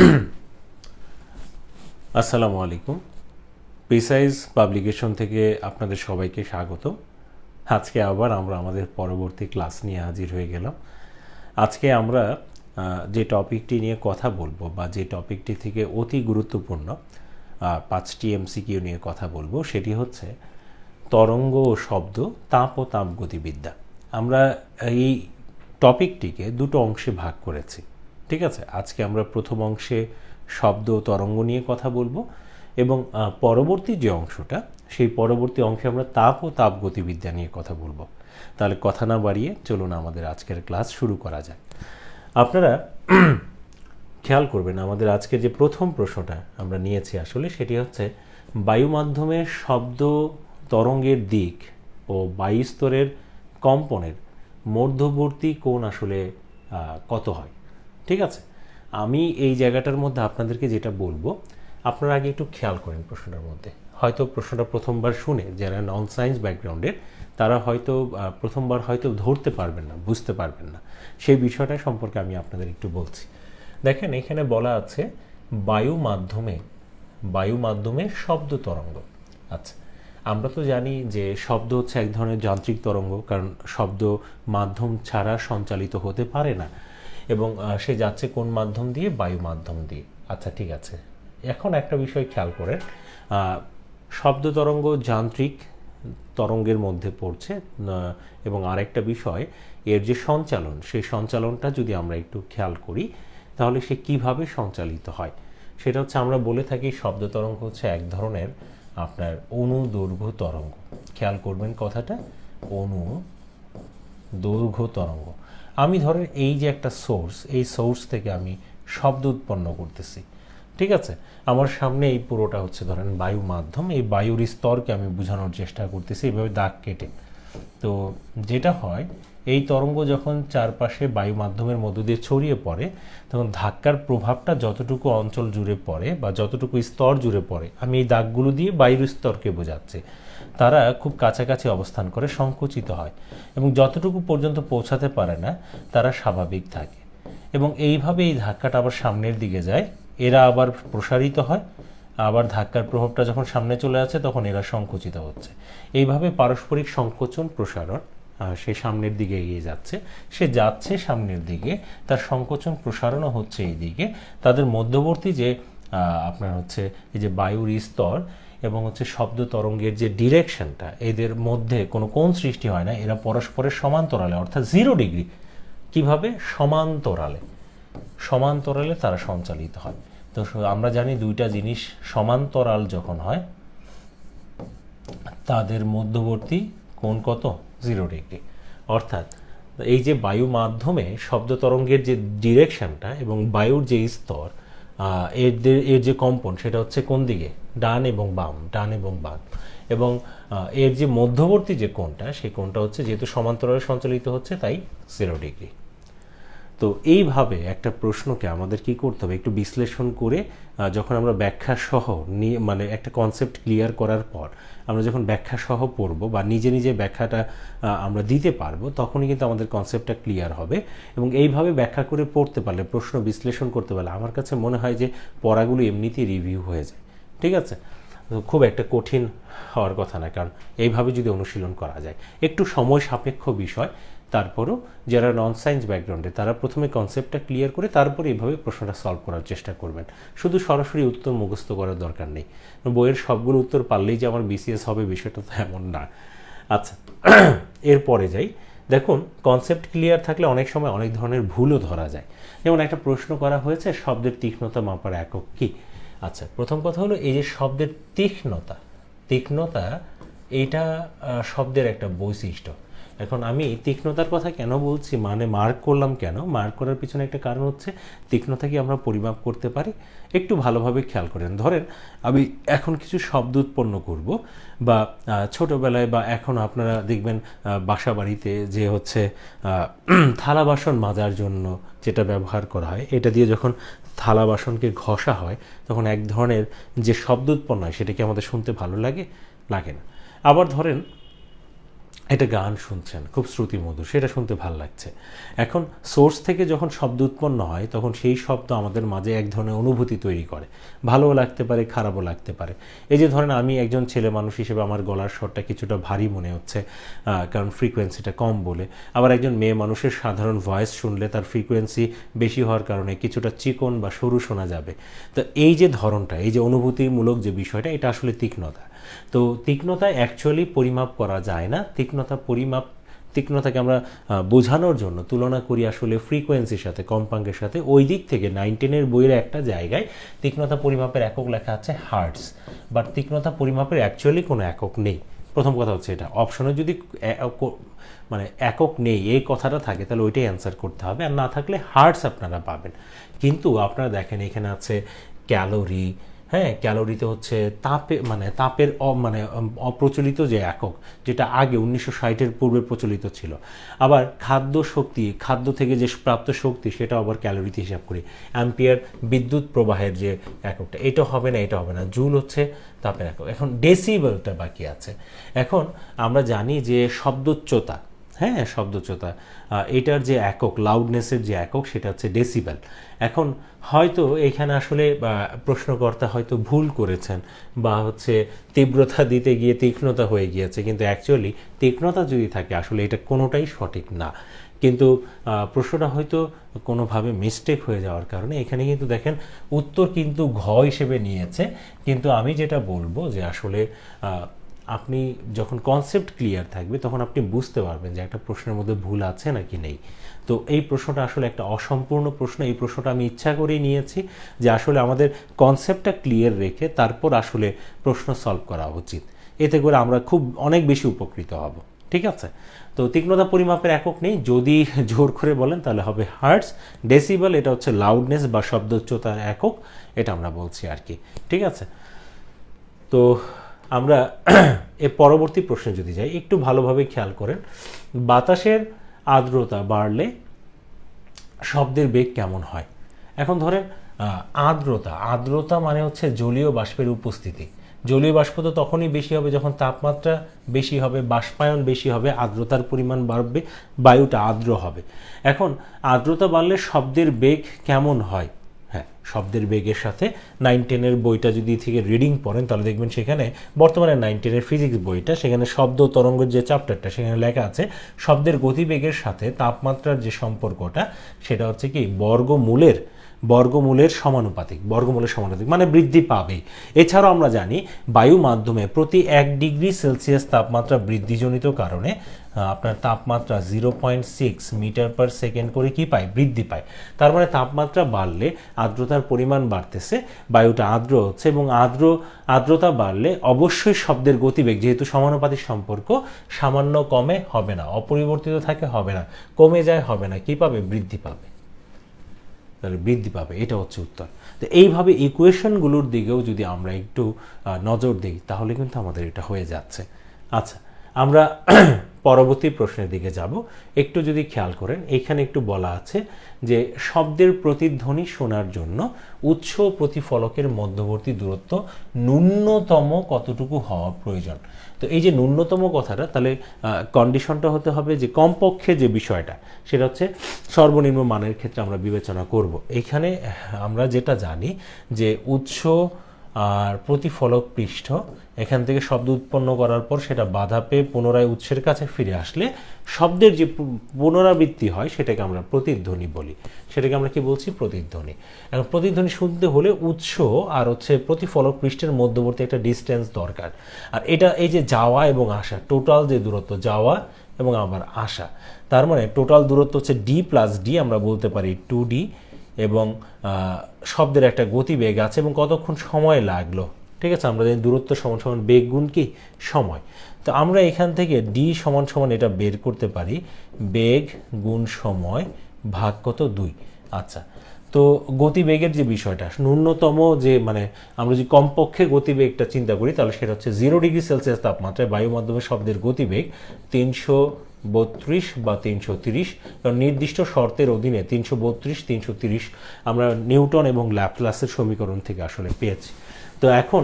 আসসালামু আলাইকুম। Precise publication থেকে আপনাদের সবাইকে স্বাগত। আজকে আবার আমরা আমাদের পরবর্তী ক্লাস নিয়ে হাজির হয়ে গেলাম। আজকে আমরা যে টপিকটি নিয়ে কথা বলব বা যে টপিকটি থেকে অতি গুরুত্বপূর্ণ পাঁচটি এমসিকিউ নিয়ে কথা বলব, সেটি হচ্ছে তরঙ্গ ও শব্দ, তাপ ও তাপ গতিবিদ্যা আমরা এই টপিকটিকে দুটো অংশে ভাগ করেছি। ঠিক আছে, আজকে আমরা প্রথম অংশে শব্দ তরঙ্গ নিয়ে কথা বলব এবং পরবর্তী যে অংশটা, সেই পরবর্তী অংশে আমরা তাপ ও তাপ গতিবিদ্যা নিয়ে কথা বলব। তাহলে কথা না বাড়িয়ে চলুন আমাদের আজকের ক্লাস শুরু করা যায় আপনারা খেয়াল করবেন, আমাদের আজকে যে প্রথম প্রশ্নটা আমরা নিয়েছি আসলে, সেটি হচ্ছে বায়ু মাধ্যমে শব্দ তরঙ্গের দিক ও বায়ুস্তরের কম্পনের মধ্যবর্তী কোণ আসলে কত হয়? ঠিক আছে? আমি এই জায়গাটার মধ্যে আপনাদেরকে যেটা বলব, আপনারা আগে একটু খেয়াল করেন প্রশ্নটার মধ্যে। হয়তো প্রশ্নটা প্রথমবার শুনে যারা নন সায়েন্স ব্যাকগ্রাউন্ডের তারা হয়তো প্রথমবার হয়তো ধরতে পারবেন না, বুঝতে পারবেন না। সেই বিষয়টা সম্পর্কে আমি আপনাদের একটু বলছি। দেখেন, এখানে বলা আছে বায়ু মাধ্যমে বায়ু মাধ্যমে শব্দ তরঙ্গ। আচ্ছা আমরা তো জানি যে শব্দ হচ্ছে এক ধরনের যান্ত্রিক তরঙ্গ, কারণ শব্দ মাধ্যম ছাড়া সঞ্চালিত হতে পারে না। এবং সে যাচ্ছে কোন মাধ্যম দিয়ে? বায়ু মাধ্যম দিয়ে। আচ্ছা ঠিক আছে। এখন একটা বিষয় খেয়াল করেন শব্দ তরঙ্গ যান্ত্রিক তরঙ্গের মধ্যে পড়ছে এবং আরেকটা বিষয়, এর যে সঞ্চালন, সেই সঞ্চালনটা যদি আমরা একটু খেয়াল করি, তাহলে সে কীভাবে সঞ্চালিত হয়? সেটা হচ্ছে আমরা বলে থাকি শব্দ তরঙ্গ হচ্ছে এক ধরনের আপনার অনুদৈর্ঘ্য তরঙ্গ। খেয়াল করবেন কথাটা অনু দৈর্ঘ্য তরঙ্গ। আমি ধরেন এই যে একটা সোর্স এই সোর্স থেকে আমি শব্দ উৎপন্ন করতেছি, ঠিক আছে? আমার সামনে এই পুরোটা হচ্ছে ধরেন বায়ু মাধ্যম, এই বায়ুর স্তরকে আমি বোঝানোর চেষ্টা করতেছি এইভাবে দাগ কেটে। তো যেটা হয়, এই তরঙ্গ যখন চারপাশে বায়ু মাধ্যমের মধ্য দিয়ে ছড়িয়ে পড়ে, তখন ধাক্কার প্রভাবটা যতটুকু অঞ্চল জুড়ে পড়ে বা যতটুকু স্তর জুড়ে পড়ে, আমি এই দাগগুলো দিয়ে বায়ুর স্তরকে বোঝাচ্ছি। তারা খুব কাছাকাছি অবস্থান করে সংকুচিত হয় এবং যতটুকু পর্যন্ত পৌঁছাতে পারে না, তারা স্বাভাবিক থাকে। এবং এইভাবে এই ধাক্কাটা আবার সামনের দিকে যায়, এরা আবার প্রসারিত হয়, আবার ধাক্কার প্রভাবটা যখন সামনে চলে আসে, তখন এরা সংকুচিত হচ্ছে। এইভাবে পারস্পরিক সংকোচন, প্রসারণ সে সামনের দিকে এগিয়ে যাচ্ছে, সে যাচ্ছে সামনের দিকে, তার সংকোচন, প্রসারণও হচ্ছে এই দিকে তাদের মধ্যবর্তী যে আপনার হচ্ছে এই যে বায়ুর স্তর এবং হচ্ছে শব্দ তরঙ্গের যে ডিরেকশনটা এদের মধ্যে কোনো কোন সৃষ্টি হয় না, এরা পরস্পরের সমান্তরালে, অর্থাৎ জিরো ডিগ্রি কীভাবে? সমান্তরালে। সমান্তরালে তারা সঞ্চালিত হয়। তো আমরা জানি দুইটা জিনিস সমান্তরাল যখন হয়, তাদের মধ্যবর্তী কোণ কত? জিরো ডিগ্রি অর্থাৎ এই যে বায়ু মাধ্যমে শব্দ তরঙ্গের যে ডিরেকশনটা এবং বায়ুর যে স্তর এর এর যে কম্পন, সেটা হচ্ছে কোন দিকে? ডান এবং বাম, ডান এবং বাম। এবং এর যে মধ্যবর্তী যে কোণটা, সেই কোণটা হচ্ছে যেহেতু সমান্তরালে সঞ্চালিত হচ্ছে, তাই জিরো ডিগ্রি তো এইভাবে একটা প্রশ্নকে আমাদের কি করতে হবে? একটু বিশ্লেষণ করে যখন আমরা ব্যাখ্যা সহ নিয়ে মানে একটা কনসেপ্ট ক্লিয়ার করার পর, আমরা যখন ব্যাখ্যা সহ পড়ব বা নিজে নিজে ব্যাখ্যাটা আমরা দিতে পারব, তখনই কিন্তু আমাদের কনসেপ্টটা ক্লিয়ার হবে। এবং এইভাবে ব্যাখ্যা করে পড়তে পারলে, প্রশ্ন বিশ্লেষণ করতে পারলে, আমার কাছে মনে হয় যে পড়াগুলো এমনিতেই রিভিউ হয়ে যায়। ঠিক আছে? খুব একটা কঠিন হওয়ার কথা না কারণ এইভাবে যদি অনুশীলন করা যায়। একটু সময় সাপেক্ষ বিষয়, তারপরও যারা নন সায়েন্স ব্যাকগ্রাউন্ডে তারা প্রথমে কনসেপ্টটা ক্লিয়ার করে তারপরে এইভাবে প্রশ্নটা সলভ করার চেষ্টা করবেন। শুধু সরাসরি উত্তর মুখস্থ করার দরকার নেই। বইয়ের সবগুলো উত্তর পারলেই যে আমার বিসিএস হবে বিষয়টা তো এমন না। আচ্ছা এরপরে যাই। দেখুন কনসেপ্ট ক্লিয়ার থাকলে অনেক সময় অনেক ধরনের ভুলও ধরা যায়। যেমন একটা প্রশ্ন করা হয়েছে, শব্দের তীক্ষ্ণতা মাপার একক কি? আচ্ছা প্রথম কথা হলো এই যে শব্দের তীক্ষ্ণতা। তীক্ষ্ণতা এটা শব্দের একটা বৈশিষ্ট্য। এখন আমি তীক্ষ্ণতার কথা কেন বলছি মানে মার্ক করলাম কেন? মার্ক করার পিছনে একটা কারণ হচ্ছে তীক্ষ্ণতা কি আমরা পরিমাপ করতে পারি? একটু ভালোভাবে খেয়াল করেন। ধরেন, আমি এখন কিছু শব্দ উৎপন্ন করব বা ছোটোবেলায় বা এখন আপনারা দেখবেন বাসা বাড়িতে যে হচ্ছে থালা বাসন মাজার জন্য যেটা ব্যবহার করা হয়, এটা দিয়ে যখন থালা বাসনকে ঘষা হয়, তখন এক ধরনের যে শব্দ উৎপন্ন হয় সেটা কি আমাদের শুনতে ভালো লাগে? লাগে না। আবার ধরেন একটা গান শুনছেন, খুব শ্রুতিমধুর, সেটা শুনতে ভালো লাগছে। এখন সোর্স থেকে যখন শব্দ উৎপন্ন হয়, তখন সেই শব্দ আমাদের মাঝে এক ধরনের অনুভূতি তৈরি করে। ভালোও লাগতে পারে, খারাপও লাগতে পারে। এই যে ধরেন আমি একজন ছেলে মানুষ হিসেবে আমার গলার স্বরটা কিছুটা ভারী মনে হচ্ছে কারণ ফ্রিকোয়েন্সিটা কম বলে। আবার একজন মেয়ে মানুষের সাধারণ ভয়েস শুনলে তার ফ্রিকোয়েন্সি বেশি হওয়ার কারণে কিছুটা চিকন বা সরু শোনা যাবে। তো এই যে ধরনটা, এই যে অনুভূতিমূলক যে বিষয়টা, এটা আসলে তীক্ষ্ণতা। তো তীক্ষ্ণতা অ্যাকচুয়ালি পরিমাপ করা যায় না। তীক্ষ্ণতা পরিমাপ, তীক্ষ্ণতাকে আমরা বোঝানোর জন্য তুলনা করি আসলে ফ্রিকোয়েন্সির সাথে কম্পাঙ্কের সাথে। ওই দিক থেকে নাইনটিনের বইয়ের একটা জায়গায় তীক্ষ্ণতা পরিমাপের একক লেখা আছে হার্টস বাট তীক্ষ্ণতা পরিমাপের অ্যাকচুয়ালি কোনো একক নেই। প্রথম কথা হচ্ছে এটা। অপশনে যদি মানে একক নেই, এই কথাটা থাকে, তাহলে ওইটাই অ্যান্সার করতে হবে। আর না থাকলে হার্টস আপনারা পাবেন। কিন্তু আপনারা দেখেন এখানে আছে ক্যালোরি হ্যাঁ ক্যালোরিতে হচ্ছে তাপে মানে তাপের মানে অপ্রচলিত যে একক, যেটা আগে উনিশশো ষাটের পূর্বে প্রচলিত ছিল। আবার খাদ্য শক্তি, খাদ্য থেকে যে প্রাপ্ত শক্তি সেটা আবার ক্যালোরিতে হিসাব করি। অ্যাম্পিয়ার বিদ্যুৎ প্রবাহের যে এককটা, এটা হবে না, এটা হবে না, জুল হচ্ছে তাপের একক। এখন ডেসিবেলটা বাকি আছে। এখন আমরা জানি যে শব্দোচ্চতা হ্যাঁ শব্দচ্যতা। এটার যে একক লাউডনেসের যে একক, সেটা হচ্ছে ডেসিবেল এখন হয়তো এখানে আসলে প্রশ্নকর্তা হয়তো ভুল করেছেন বা হচ্ছে তীব্রতা দিতে গিয়ে তীক্ষ্ণতা হয়ে গিয়েছে, কিন্তু অ্যাকচুয়ালি তীক্ষ্ণতা যদি থাকে, আসলে এটা কোনোটাই সঠিক না। কিন্তু প্রশ্নটা হয়তো কোনোভাবে মিস্টেক হয়ে যাওয়ার কারণে এখানে কিন্তু দেখেন, উত্তর কিন্তু ঘ হিসেবে নিয়েছে। কিন্তু আমি যেটা বলব যে আসলে আপনি যখন কনসেপ্ট ক্লিয়ার থাকবে, তখন আপনি বুঝতে পারবেন যে একটা প্রশ্নের মধ্যে ভুল আছে নাকি নেই। তো এই প্রশ্নটা আসলে একটা অসম্পূর্ণ প্রশ্ন। এই প্রশ্নটা আমি ইচ্ছা করেই নিয়েছি যে আসলে আমাদের কনসেপ্টটা ক্লিয়ার রেখে তারপর আসলে প্রশ্ন সলভ করা উচিত। এতে করে আমরা খুব অনেক বেশি উপকৃত হব। ঠিক আছে? তো তীক্ষ্ণতা পরিমাপের একক নেই। যদি জোর করে বলেন, তাহলে হবে হার্টস ডেসিবেল এটা হচ্ছে লাউডনেস বা শব্দোচ্চতার একক। এটা আমরা বলছি আর কি। ঠিক আছে? তো আমরা এর পরবর্তী প্রশ্নে যদি যাই, একটু ভালোভাবে খেয়াল করেন, বাতাসের আর্দ্রতা বাড়লে শব্দের বেগ কেমন হয়? এখন ধরেন আর্দ্রতা আর্দ্রতা মানে হচ্ছে জলীয় বাষ্পের উপস্থিতি। জলীয় বাষ্প তো তখনই বেশি হবে যখন তাপমাত্রা বেশি হবে, বাষ্পায়ন বেশি হবে, আর্দ্রতার পরিমাণ বাড়বে, বায়ুটা আর্দ্র হবে। এখন, আর্দ্রতা বাড়লে শব্দের বেগ কেমন হয়? হ্যাঁ শব্দের বেগের সাথে নাইন টেনের বইটা যদি থেকে রিডিং পড়েন, তাহলে দেখবেন সেখানে বর্তমানে নাইন টেনের ফিজিক্স বইটা, সেখানে শব্দ তরঙ্গের যে চ্যাপ্টারটা সেখানে লেখা আছে, শব্দের গতিবেগের সাথে তাপমাত্রার যে সম্পর্কটা, সেটা হচ্ছে কি বর্গমূলের বর্গমূলের সমানুপাতিক বর্গমূলের সমানুপাতিক মানে বৃদ্ধি পাবে। এছাড়াও আমরা জানি বায়ু মাধ্যমে প্রতি এক ডিগ্রি সেলসিয়াস তাপমাত্রা বৃদ্ধিজনিত কারণে আপনার তাপমাত্রা zero point six metre per second করে কি পায়? বৃদ্ধি পায়। তার মানে তাপমাত্রা বাড়লে আর্দ্রতার পরিমাণ বাড়তেছে, বায়ুটা আর্দ্র হচ্ছে এবং আর্দ্র, আর্দ্রতা বাড়লে অবশ্যই শব্দের গতিবেগ, যেহেতু সমানুপাতিক সম্পর্ক, সামান্য কমে হবে না, অপরিবর্তিত থাকে হবে না, কমে যায়, হবে না, কি পাবে? বৃদ্ধি পাবে। তাহলে বৃদ্ধি পাবে, এটা হচ্ছে উত্তর। তো এইভাবে ইকুয়েশনগুলোর দিকেও যদি আমরা একটু নজর দিই, তাহলে কিন্তু আমাদের এটা হয়ে যাচ্ছে। আচ্ছা আমরা পরবর্তী প্রশ্নের দিকে যাব। একটু যদি খেয়াল করেন এখানে একটু বলা আছে যে শব্দের প্রতিধ্বনি শোনার জন্য উৎস প্রতিফলকের মধ্যবর্তী দূরত্ব ন্যূনতম কতটুকু হওয়া প্রয়োজন। তো এই যে ন্যূনতম কথাটা, তাহলে কন্ডিশনটা হতে হবে যে কমপক্ষে যে বিষয়টা, সেটা হচ্ছে সর্বনিম্ন মানের ক্ষেত্রে আমরা বিবেচনা করব। এখানে আমরা যেটা জানি যে উৎস আর প্রতিফলক পৃষ্ঠ। এখান থেকে শব্দ উৎপন্ন করার পর সেটা বাধা পেয়ে পুনরায় উৎসের কাছে ফিরে আসলে শব্দের যে পুনরাবৃত্তি হয় সেটাকে আমরা প্রতিধ্বনি বলি। সেটাকে আমরা কি বলছি? প্রতিধ্বনি। এখন প্রতিধ্বনি শুনতে হলে উৎস আর হচ্ছে প্রতিফলক পৃষ্ঠের মধ্যবর্তী একটা ডিস্টেন্স দরকার। আর এটা এই যে যাওয়া এবং আসা টোটাল যে দূরত্ব, যাওয়া এবং আবার আসা। তার মানে টোটাল দূরত্ব হচ্ছে ডি প্লাস ডি আমরা বলতে পারি টু ডি এবং শব্দের একটা গতিবেগ আছে এবং কতক্ষণ সময় লাগল। ঠিক আছে? আমরা জানি দূরত্ব সমান সমান বেগ গুণ কি? সময়। তো আমরা এখান থেকে ডি সমান সমান এটা বের করতে পারি। বেগ গুণ সময় ভাগ কত? দুই। আচ্ছা। তো গতিবেগের যে বিষয়টা, ন্যূনতম যে মানে আমরা যদি কমপক্ষে গতিবেগটা চিন্তা করি, তাহলে সেটা হচ্ছে জিরো ডিগ্রি সেলসিয়াস তাপমাত্রায় বায়ু মাধ্যমে শব্দের গতিবেগ তিনশো বত্রিশ বা তিনশো তিরিশ, কারণ নির্দিষ্ট শর্তের অধীনে তিনশো বত্রিশ, তিনশো তিরিশ আমরা নিউটন এবং ল্যাপলাসের সমীকরণ থেকে আসলে পেয়েছি। তো এখন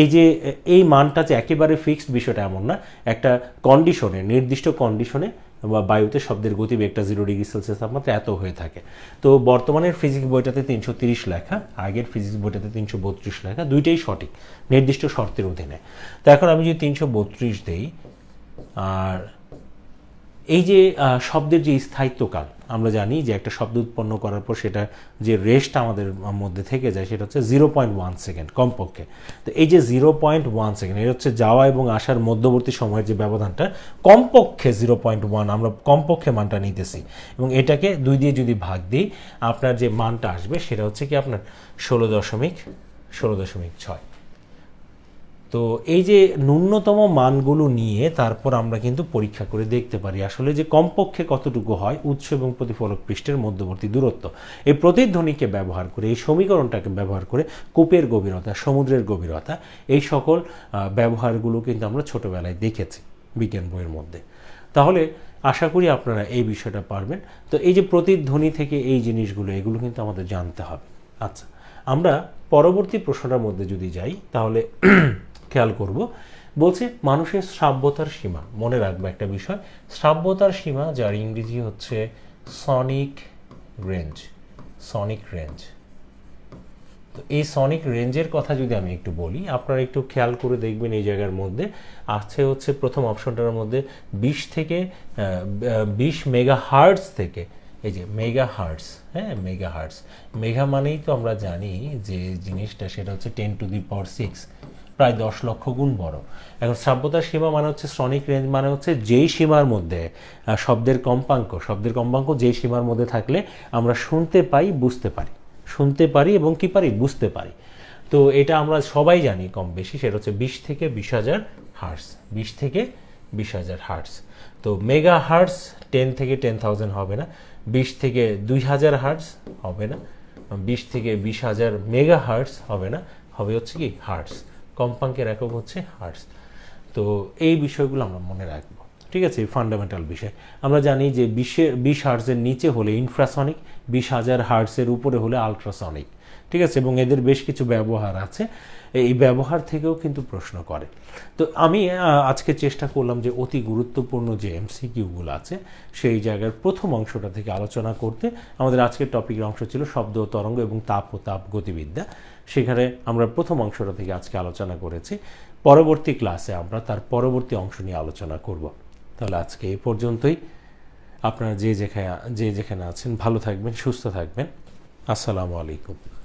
এই যে, এই মানটা যে একেবারে ফিক্সড বিষয়টা এমন না, একটা কন্ডিশনে, নির্দিষ্ট কন্ডিশনে বা বায়ুতে শব্দের গতিবেগটা জিরো ডিগ্রি সেলসিয়াস তাপমাত্রা এত হয়ে থাকে। তো বর্তমানের ফিজিক্স বইটাতে তিনশো তিরিশ লেখা, আগের ফিজিক্স বইটাতে তিনশো বত্রিশ লেখা, দুইটাই সঠিক, নির্দিষ্ট শর্তের অধীনে। তো এখন আমি যদি তিনশো বত্রিশ দিই আর এই যে শব্দের যে স্থায়িত্বকাল, আমরা জানি যে একটা শব্দ উৎপন্ন করার পর সেটা যে রেস্ট আমাদের মধ্যে থেকে যায়, সেটা হচ্ছে জিরো পয়েন্ট ওয়ান সেকেন্ড কমপক্ষে। তো এই যে জিরো পয়েন্ট ওয়ান সেকেন্ড এটা হচ্ছে যাওয়া এবং আসার মধ্যবর্তী সময়ের যে ব্যবধানটা, কমপক্ষে জিরো পয়েন্ট ওয়ান আমরা কমপক্ষে মানটা নিতেছি। এবং এটাকে দুই দিয়ে যদি ভাগ দিই, আপনার যে মানটা আসবে, সেটা হচ্ছে কি আপনার ষোলো দশমিক ষোলো দশমিক ছয়। তো এই যে ন্যূনতম মানগুলো নিয়ে তারপর আমরা কিন্তু পরীক্ষা করে দেখতে পারি আসলে যে কমপক্ষে কতটুকু হয় উৎস এবং প্রতিফলক পৃষ্ঠের মধ্যবর্তী দূরত্ব। এই প্রতিধ্বনিকে ব্যবহার করে, এই সমীকরণটাকে ব্যবহার করে কূপের গভীরতা, সমুদ্রের গভীরতা, এই সকল ব্যবহারগুলো কিন্তু আমরা ছোটবেলায় দেখেছি বিজ্ঞান বইয়ের মধ্যে। তাহলে আশা করি আপনারা এই বিষয়টা পারবেন। তো এই যে প্রতিধ্বনি থেকে এই জিনিসগুলো, এগুলো কিন্তু আমাদের জানতে হবে। আচ্ছা আমরা পরবর্তী প্রশ্নটার মধ্যে যদি যাই, তাহলে খেয়াল করব। বলছে মানুষের শ্রাব্যতার সীমা, মনে রাখব একটা বিষয়। শ্রাব্যতার সীমা যার ইংরেজি হচ্ছে সনিক রেঞ্জ সনিক রেঞ্জ তো এই সনিক রেঞ্জের কথা যদি আমি একটু বলি, আপনারা একটু খেয়াল করে দেখবেন এই জায়গার মধ্যে। আছে হচ্ছে প্রথম অপশনটার মধ্যে বিশ থেকে বিশ মেগা হার্টস থেকে। এই যে মেগা হার্টস হ্যাঁ মেগা হার্টস মেগা মানেই তো আমরা জানি যে জিনিসটা, সেটা হচ্ছে ten to the power six প্রায় দশ লক্ষ গুণ বড়। এখন শ্রাব্যতার সীমা মানে হচ্ছে সনিক রেঞ্জ মানে হচ্ছে যেই সীমার মধ্যে শব্দের কম্পাঙ্ক শব্দের কম্পাঙ্ক যেই সীমার মধ্যে থাকলে আমরা শুনতে পাই, বুঝতে পারি। শুনতে পারি এবং কি পারি? বুঝতে পারি। তো এটা আমরা সবাই জানি কম বেশি, সেটা হচ্ছে বিশ থেকে বিশ হাজার হার্টস, বিশ থেকে বিশ হাজার হার্টস। তো মেগা হার্টস টেন থেকে টেন থাউজেন্ড হবে না, বিশ থেকে দুই হাজার হার্টস হবে না, বিশ থেকে বিশ হাজার মেগা হার্টস হবে না, হবে হচ্ছে কি হার্টস। কম্পাঙ্কের একক হচ্ছে হার্টস। তো এই বিষয়গুলো আমরা মনে রাখব। ঠিক আছে ফান্ডামেন্টাল বিষয়। আমরা জানি যে বিশে, বিশ হার্টসের নিচে হলে ইনফ্রাসনিক বিশ হাজার হার্টসের উপরে হলে আলট্রাসনিক ঠিক আছে, এবং এদের বেশ কিছু ব্যবহার আছে। এই ব্যবহার থেকেও কিন্তু প্রশ্ন করে। তো আমি আজকে চেষ্টা করলাম যে অতি গুরুত্বপূর্ণ যে এমসিকিউগুলো আছে, সেই জায়গার প্রথম অংশটা থেকে আলোচনা করতে। আমাদের আজকের টপিকের অংশ ছিল শব্দ তরঙ্গ এবং তাপ ও তাপ গতিবিদ্যা। সেখানে আমরা প্রথম অংশটা থেকে আজকে আলোচনা করেছি। পরবর্তী ক্লাসে আমরা তার পরবর্তী অংশ নিয়ে আলোচনা করব। তাহলে আজকে এ পর্যন্তই। আপনারা যে যেখানে যে যেখানে আছেন, ভালো থাকবেন, সুস্থ থাকবেন। আসসালামু আলাইকুম।